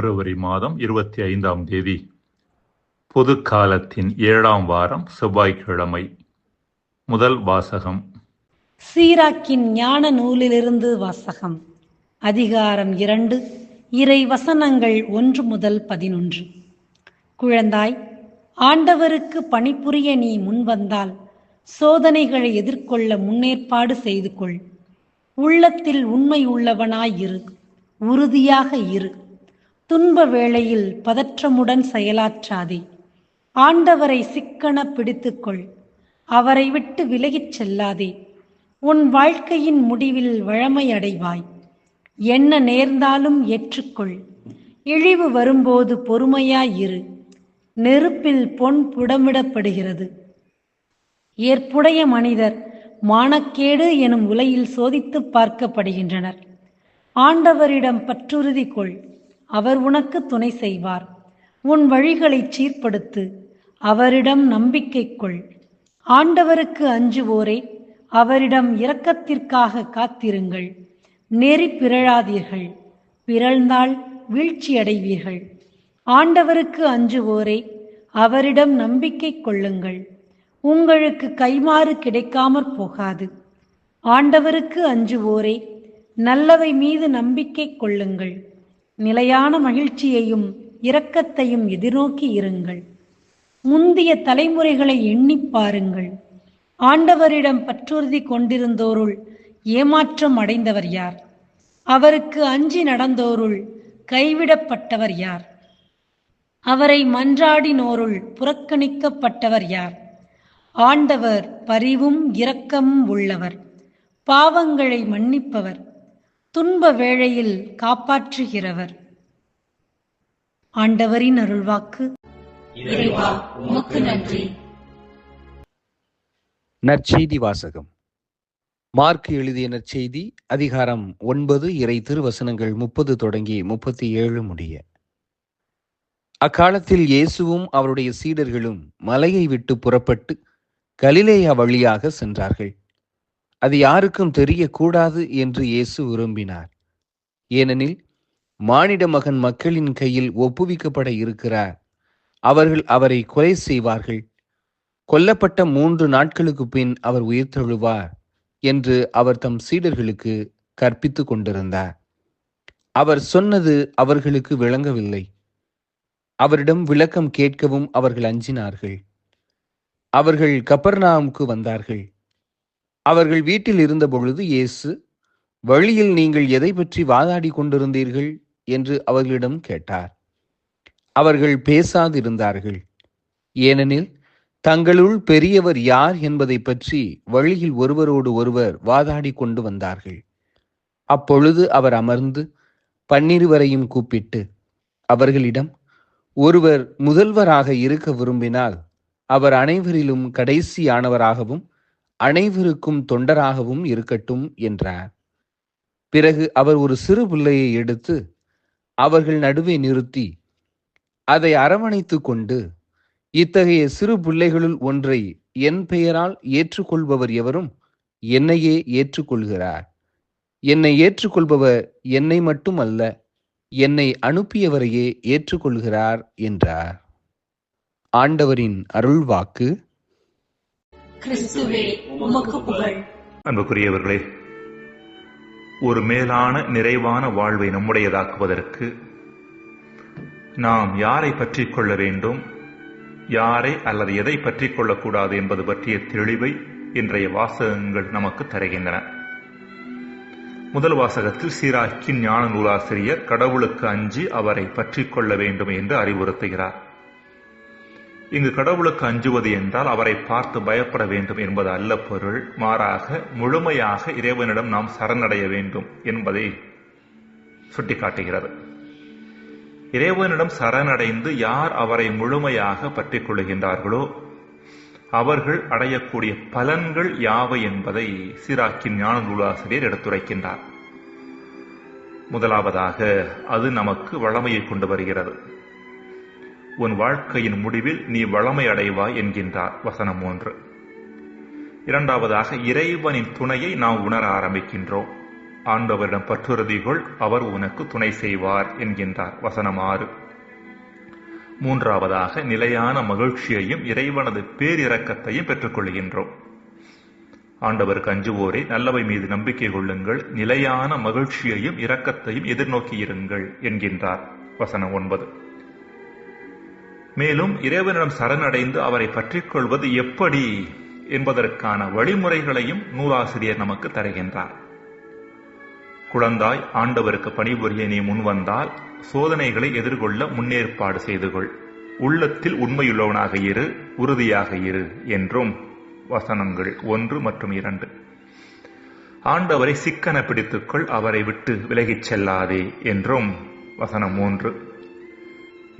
பிப்ரவரி மாதம் இருபத்தி ஐந்தாம் தேதி. பொது காலத்தின் ஏழாம் வாரம் செவ்வாய்க்கிழமை. முதல் வாசகம். சீராக்கின் ஞான நூலிலிருந்து வாசகம். அதிகாரம் இரண்டு இறை வசனங்கள் ஒன்று முதல் பதினொன்று. குழந்தாய் ஆண்டவருக்கு பணிபுரிய நீ முன்வந்தால் சோதனைகளை எதிர்கொள்ள முன்னேற்பாடு செய்து கொள். உள்ளத்தில் உண்மை உள்ளவனாய் இரு உறுதியாக இரு. துன்ப வேளையில் பதற்றமுடன் செயலாற்றாதே. ஆண்டவரை சிக்கன பிடித்துக்கொள். அவரை விட்டு விலகிச் செல்லாதே. உன் வாழ்க்கையின் முடிவில் வழமை அடைவாய். என்ன நேர்ந்தாலும் ஏற்றுக்கொள். இழிவு வரும்போது பொறுமையாயிரு நெருப்பில் பொன் புடமிடப்படுகிறது. ஏற்புடைய மனிதர் மானக்கேடு எனும் உலையில் சோதித்துப் பார்க்கப்படுகின்றனர். ஆண்டவரிடம் பற்றுறுதி கொள். அவர் உனக்கு துணை செய்வார். உன் வழிகளைச் சீர்படுத்து அவரிடம் நம்பிக்கை கொள். ஆண்டவருக்கு அஞ்சுவோரே அவரிடம் இரக்கத்திற்காக காத்திருங்கள். நெறி பிறழாதீர்கள் பிறழ்ந்தால் வீழ்ச்சியடைவீர்கள் ஆண்டவருக்கு அஞ்சுவோரே அவரிடம் நம்பிக்கை கொள்ளுங்கள். உங்களுக்கு கைமாறு கிடைக்காமற் போகாது. ஆண்டவருக்கு அஞ்சுவோரே நல்லவை மீது நம்பிக்கை கொள்ளுங்கள். நிலையான மகிழ்ச்சியையும் இரக்கத்தையும் எதிர்நோக்கி இருங்கள். முந்திய தலைமுறைகளை எண்ணிப் பாருங்கள். ஆண்டவரிடம் பற்றுறுதி கொண்டிருந்தோருள் ஏமாற்றம் அடைந்தவர் யார்? அவருக்கு அஞ்சி நடந்தோருள் கைவிடப்பட்டவர் யார்? அவரை மன்றாடினோருள் புறக்கணிக்கப்பட்டவர் யார்? ஆண்டவர் பரிவும் இரக்கமும் உள்ளவர். பாவங்களை மன்னிப்பவர். துன்ப வேளையில் காப்பாற்றுகிறவர். ஆண்டவரின் அருள்வாக்கு. இறைவா உமக்கு நன்றி. நற்செய்தி வாசகம். மார்க் எழுதிய நற்செய்தி அதிகாரம் ஒன்பது இறை திருவசனங்கள் முப்பது தொடங்கி முப்பத்தி ஏழு முடிய. அக்காலத்தில் இயேசுவும் அவருடைய சீடர்களும் மலையை விட்டு புறப்பட்டு கலிலேயா வழியாக சென்றார்கள். அது யாருக்கும் தெரியக்கூடாது என்று இயேசு விரும்பினார். ஏனெனில் மானிட மகன் மக்களின் கையில் ஒப்புவிக்கப்பட இருக்கிறார். அவர்கள் அவரை கொலை செய்வார்கள். கொல்லப்பட்ட மூன்று நாட்களுக்கு பின் அவர் உயிர்த்தெழுவார் என்று அவர் தம் சீடர்களுக்கு கற்பித்து கொண்டிருந்தார். அவர் சொன்னது அவர்களுக்கு விளங்கவில்லை. அவரிடம் விளக்கம் கேட்கவும் அவர்கள் அஞ்சினார்கள். அவர்கள் கப்பர்நாமுக்கு வந்தார்கள். அவர்கள் வீட்டில் இருந்தபொழுது இயேசு வழியில் நீங்கள் எதை பற்றி வாதாடி கொண்டிருந்தீர்கள்? என்று அவர்களிடம் கேட்டார். அவர்கள் பேசாதிருந்தார்கள். ஏனெனில் தங்களுள் பெரியவர் யார் என்பதை பற்றி வழியில் ஒருவரோடு ஒருவர் வாதாடி கொண்டு வந்தார்கள். அப்பொழுது அவர் அமர்ந்து பன்னிருவரையும் கூப்பிட்டு அவர்களிடம் ஒருவர் முதல்வராக இருக்க விரும்பினால் அவர் அனைவரிலும் கடைசியானவராகவும் அனைவருக்கும் தொண்டராகவும் இருக்கட்டும் என்றார். பிறகு அவர் ஒரு சிறு பிள்ளையை எடுத்து அவர்கள் நடுவே நிறுத்தி அதை அரவணைத்து கொண்டு இத்தகைய சிறு பிள்ளைகளுள் ஒன்றை என் பெயரால் ஏற்றுக்கொள்பவர் எவரும் என்னையே ஏற்றுக்கொள்கிறார். என்னை ஏற்றுக்கொள்பவர் என்னை மட்டும் அல்ல என்னை அனுப்பியவரையே ஏற்றுக்கொள்கிறார் என்றார். ஆண்டவரின் அருள்வாக்கு கிறிஸ்துவே உமக்கு புகழ். அன்புக்குரியவர்களே ஒரு மேலான நிறைவான வாழ்வை நம்முடையதாக்குவதற்கு நாம் யாரை பற்றிக் கொள்ள வேண்டும் யாரை அல்லது எதை பற்றிக் கொள்ளக்கூடாது என்பது பற்றிய தெளிவை இன்றைய வாசகங்கள் நமக்கு தருகின்றன. முதல் வாசகத்தில் சீராக்கின் ஞான நூலாசிரியர் கடவுளுக்கு அஞ்சி அவரை பற்றிக் கொள்ள வேண்டும் என்று அறிவுறுத்துகிறார். இங்கு கடவுளுக்கு அஞ்சுவது என்றால் அவரை பார்த்து பயப்பட வேண்டும் என்பது அல்ல பொருள். மாறாக முழுமையாக இறைவனிடம் நாம் சரணடைய வேண்டும் என்பதை சுட்டிக்காட்டுகிறது. இறைவனிடம் சரணடைந்து யார் அவரை முழுமையாக பற்றிக் கொள்கின்றார்களோ அவர்கள் அடையக்கூடிய பலன்கள் யாவை என்பதை சீராக்கின் ஞான நூலாசிரியர் எடுத்துரைக்கின்றார். முதலாவதாக அது நமக்கு வளமையை கொண்டு வருகிறது. உன் வாழ்க்கையின் முடிவில் நீ வளமை அடைவாய் என்கின்றார். வசனம் ஒன்று இரண்டாவதாக இறைவனின் துணையை நாம் உணர ஆரம்பிக்கின்றோம். ஆண்டவரிடம் பற்றுறுதிகொள் அவர் உனக்கு துணை செய்வார் என்கின்றார். வசனம் ஆறு. மூன்றாவதாக நிலையான மகிழ்ச்சியையும் இறைவனது பேரிரக்கத்தையும் பெற்றுக்கொள்கின்றோம். ஆண்டவருக்கு அஞ்சுவோரே நல்லவை மீது நம்பிக்கை கொள்ளுங்கள் நிலையான மகிழ்ச்சியையும் இரக்கத்தையும் எதிர்நோக்கியிருங்கள் என்கின்றார். வசனம் ஒன்பது. மேலும் இறைவனிடம் சரணடைந்து அவரை பற்றிக் கொள்வது எப்படி என்பதற்கான வழிமுறைகளையும் நூலாசிரியர் நமக்கு தருகின்றார். குழந்தாய் ஆண்டவருக்கு பணிபுரிய நீ முன்வந்தால் சோதனைகளை எதிர்கொள்ள முன்னேற்பாடு செய்து கொள். உள்ளத்தில் உண்மையுள்ளவனாக இரு உறுதியாக இரு என்றும் வசனங்கள் ஒன்று மற்றும் இரண்டு. ஆண்டவரை சிக்கன பிடித்துக்கொள் அவரை விட்டு விலகிச் செல்லாதே என்றும் வசனம் மூன்று.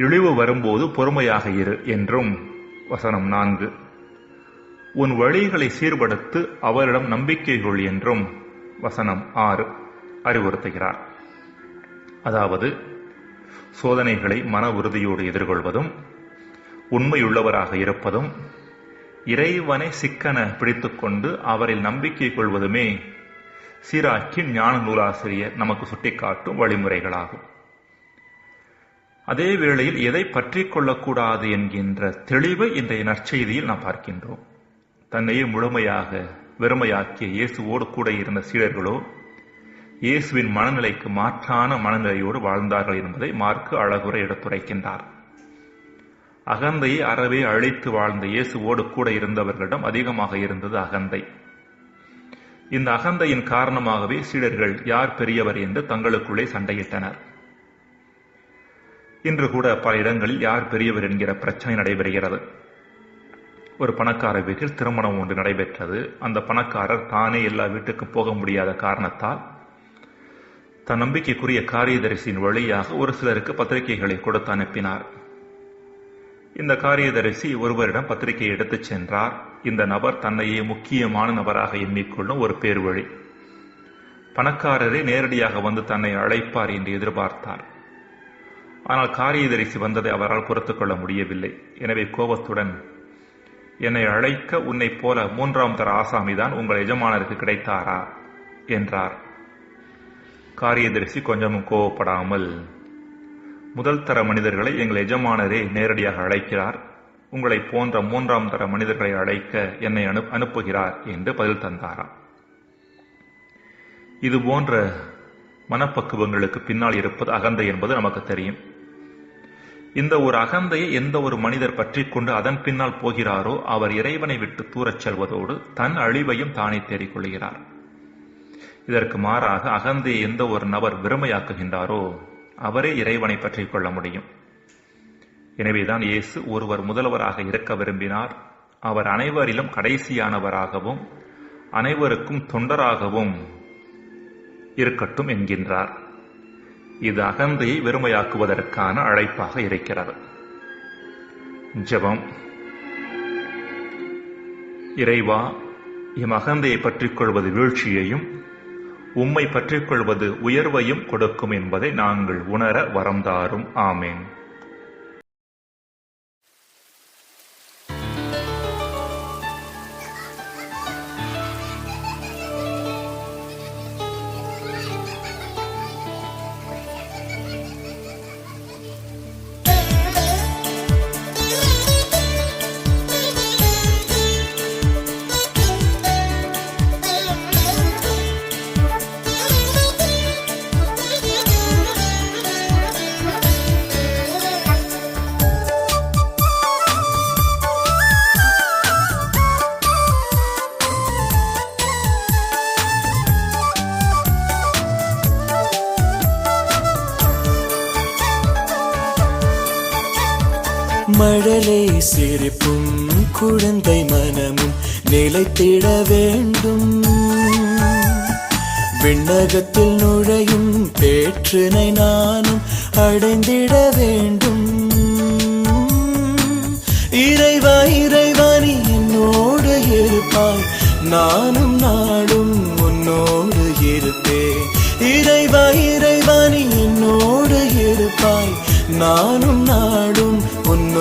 இழிவு வரும்போது பொறுமையாக இரு என்றும் வசனம் நான்கு. உன் வழிகளை சீர்படுத்து அவரிடம் நம்பிக்கை கொள் என்றும் வசனம் ஆறு அறிவுறுத்துகிறார். அதாவது சோதனைகளை மன உறுதியோடு எதிர்கொள்வதும் உண்மையுள்ளவராக இருப்பதும் இறைவனை சிக்கன பிடித்துக்கொண்டு அவரில் நம்பிக்கை கொள்வதுமே சீராக்கின் ஞான நூலாசிரியர் நமக்கு சுட்டிக்காட்டும் வழிமுறைகளாகும். அதே வேளையில் எதை பற்றி கொள்ளக்கூடாது என்கின்ற தெளிவை இன்றைய நற்செய்தியில் நாம் பார்க்கின்றோம். தன்னையே முழுமையாக வெறுமையாக்கிய இயேசுவோடு கூட இருந்த சீடர்களோ இயேசுவின் மனநிலைக்கு மாற்றான மனநிலையோடு வாழ்ந்தார்கள் என்பதை மார்க்கு அழகுற எடுத்துரைக்கின்றார். அகந்தையை அறவே அழித்து வாழ்ந்த இயேசுவோடு கூட இருந்தவர்களிடம் அதிகமாக இருந்தது அகந்தை. இந்த அகந்தையின் காரணமாகவே சீடர்கள் யார் பெரியவர் என்று தங்களுக்குள்ளே சண்டையிட்டனர். இன்று கூட பல இடங்களில் யார் பெரியவர் என்கிற பிரச்சனை நடைபெறுகிறது. ஒரு பணக்கார வீட்டில் திருமணம் ஒன்று நடைபெற்றது. அந்த பணக்காரர் தானே எல்லா வீட்டுக்கும் போக முடியாத காரணத்தால் தன் நம்பிக்கைக்குரிய காரியதரிசியின் வழியாக ஒரு சிலருக்கு பத்திரிகைகளை கொடுத்து அனுப்பினார். இந்த காரியதரிசி ஒருவரிடம் பத்திரிகை எடுத்துச் சென்றார். இந்த நபர் தன்னையே முக்கியமான நபராக எண்ணிக்கொள்ளும் ஒரு பேர் வழி பணக்காரரே நேரடியாக வந்து தன்னை அழைப்பார் என்று எதிர்பார்த்தார். ஆனால் காரியதரிசி வந்ததை அவரால் பொறுத்துக் கொள்ள முடியவில்லை. எனவே கோபத்துடன் என்னை அழைக்க உன்னைப் போல மூன்றாம் தர ஆசாமிதான் உங்கள் எஜமானருக்கு கிடைத்தாரா? என்றார். காரியதரிசி கொஞ்சமும் கோவப்படாமல் முதல் தர மனிதர்களை எங்கள் எஜமானரே நேரடியாக அழைக்கிறார். உங்களை போன்ற மூன்றாம் தர மனிதர்களை அழைக்க என்னை அனு அனுப்புகிறார் என்று பதில் தந்தாராம். இது போன்ற மனப்பக்குவங்களுக்கு பின்னால் இருப்பது அகந்தை என்பது நமக்கு தெரியும். இந்த ஒரு அகந்தையை எந்த ஒரு மனிதர் பற்றி கொண்டு அதன் பின்னால் போகிறாரோ அவர் இறைவனை விட்டு தூரச் செல்வதோடு தன் அழிவையும் தானே தேடிக்கொள்கிறார் இதற்கு மாறாக அகந்தையை எந்த ஒரு நபர் வெறுமையாக்குகின்றாரோ அவரே இறைவனை பற்றி கொள்ள முடியும். எனவேதான் இயேசு ஒருவர் முதல்வராக இருக்க விரும்பினார். அவர் அனைவரிலும் கடைசியானவராகவும் அனைவருக்கும் தொண்டராகவும் இருக்கட்டும் என்கின்றார். இது அகந்தையை வெறுமையாக்குவதற்கான அழைப்பாக இருக்கிறது. ஜெபம். இறைவா எம் அகந்தையை பற்றிக் கொள்வது வீழ்ச்சியையும் உம்மை பற்றிக் கொள்வது உயர்வையும் கொடுக்கும் என்பதை நாங்கள் உணர வரம் தாரும். ஆமேன். மழலை சிரிப்பும் குழந்தை மனமும் நிலைத்திட வேண்டும். விண்ணகத்தில் நுழையும் பேற்றினை நானும் அடைந்திட வேண்டும். இறைவா இறைவா என்னோடு இருப்பாய். நானும் நாடும் உன்னோடு இருப்பேன். இறைவா இறைவா என்னோடு இருப்பாய். நானும் நாடும்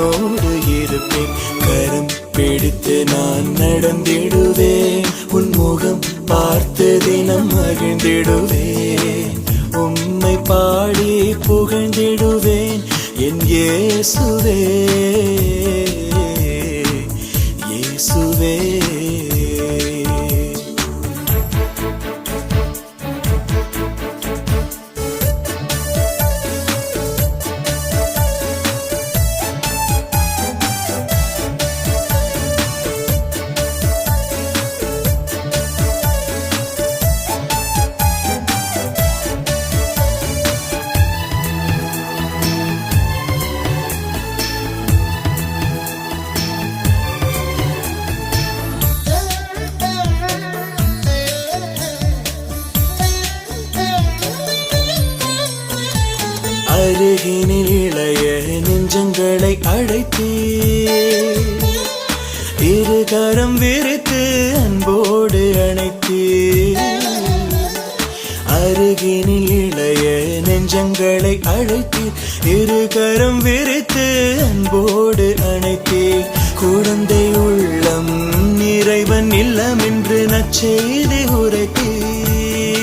உன்னோடு இருப்பேன். கரம் பிடித்து நான் நடந்திடுவேன். உன் முகம் பார்த்து தினம் மகிழ்ந்திடுவேன். உம்மை பாடி புகழ்ந்திடுவேன். என் இயேசுவே இயேசுவே. என்னை அழைத்தே இரு கரம் விரித்து அன்போடு அணைத்தே அருகினில் இளைய நெஞ்சங்களை அழைத்தே இரு கரம் விரித்து அன்போடு அணைத்தே குழந்தை உள்ளம் இறைவன் இல்லம் என்று நச்செய்தி உரைத்தீர்.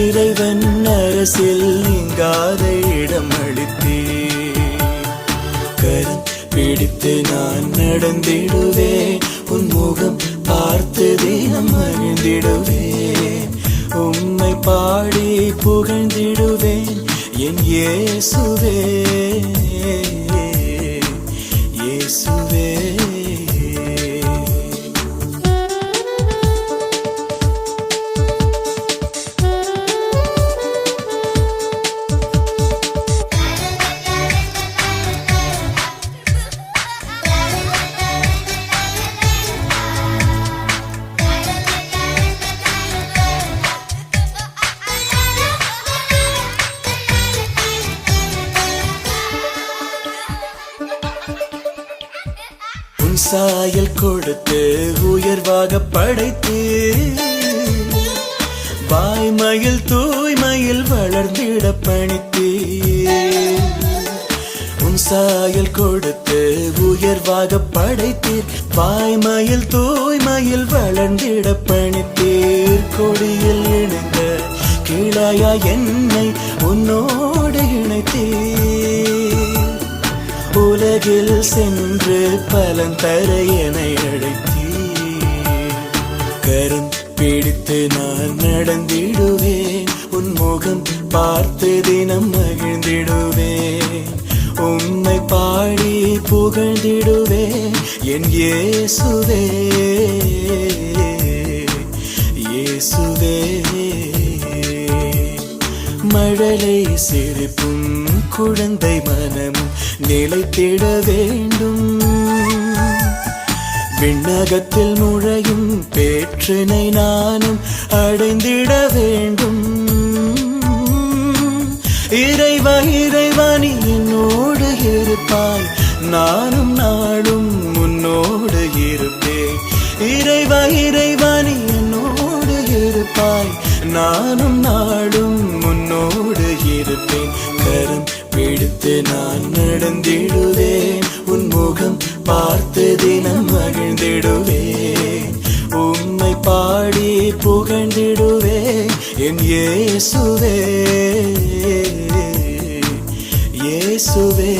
இறைவன் அரசில் நீங்காத இடம் நடந்திடுவே. நடந்திடுவேன் உன் முகம் பார்த்து தினம் மகிழ்ந்திடுவேன் உம்மை பாடி புகழ்ந்திடுவேன். என் இயேசுவே. சாயல் கொடுத்து உயர்வாக படைத்து வாய்மையில் தூய்மையில் வளர்ந்திட பணித்தே உன் சாயல் கொடுத்து உயர்வாக படைத்தீர் வாய்மையில் தூய்மையில் வளர்ந்திட பணித்தீர் கொடியில் இணைந்த கீழாயா என்னை உன்னோடு இணைத்தீர். உலகில் சென்று பலன் தர என அழைத்தீர். கரம் பிடித்து நான் நடந்திடுவேன். உன் முகம் பார்த்து தினம் மகிழ்ந்திடுவேன். உம்மை பாடி புகழ்ந்திடுவேன். என் இயேசுவே இயேசுவே. மழலை சிரிப்பும் குழந்தை மனமும் நிலைத்திட வேண்டும். விண்ணகத்தில் நுழையும் பேற்றினை நானும் அடைந்திட வேண்டும். இறைவா இறைவாணி என்னோடு இருப்பாய். நானும் நாளும் முன்னோடு இருப்பேன். இறைவா இறைவாணி என்னோடு இருப்பாய். நானும் பார்த்து நான் நடந்திடுவேன். உன் முகம் பார்த்து தினம் மகிழ்ந்திடுவேன். உம்மை பாடி புகழ்ந்திடுவேன். என் இயேசுவே இயேசுவே.